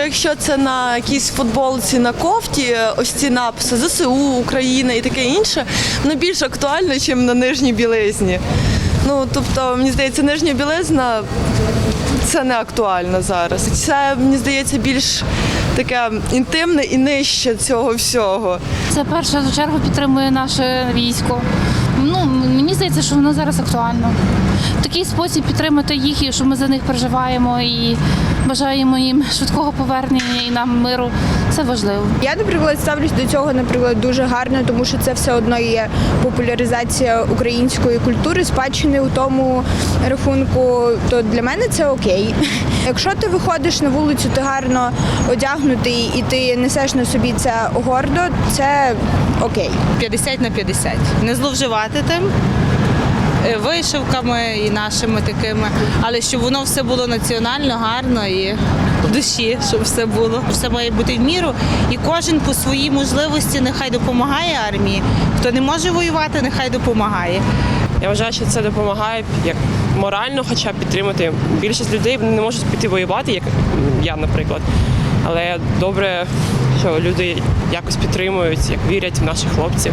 Якщо це на якійсь футболці на кофті, ось ці написи ЗСУ, Україна і таке інше, воно більш актуально, ніж на нижній білизні. Ну тобто, мені здається, нижня білизна це не актуально зараз. Це мені здається більш таке інтимне і нижче цього всього. Це перша чергу підтримує наше військо. Ну мені здається, що воно зараз актуально. В такий спосіб підтримати їх, і що ми за них переживаємо і бажаємо їм швидкого повернення і нам миру. Це важливо. Я, наприклад, ставлюсь до цього, наприклад, дуже гарно, тому що це все одно є популяризація української культури, спадщини у тому рахунку. То для мене це окей. Якщо ти виходиш на вулицю, ти гарно одягнутий і ти несеш на собі це гордо, це окей. 50 на 50. Не зловживати тим вишивками і нашими такими, але щоб воно все було національно, гарно і в душі, щоб все було. Все має бути в міру, і кожен по своїй можливості нехай допомагає армії. Хто не може воювати, нехай допомагає. Я вважаю, що це допомагає як морально, хоча б підтримати. Більшість людей не можуть піти воювати, як я, наприклад. Але добре, що люди якось підтримують, як вірять в наших хлопців.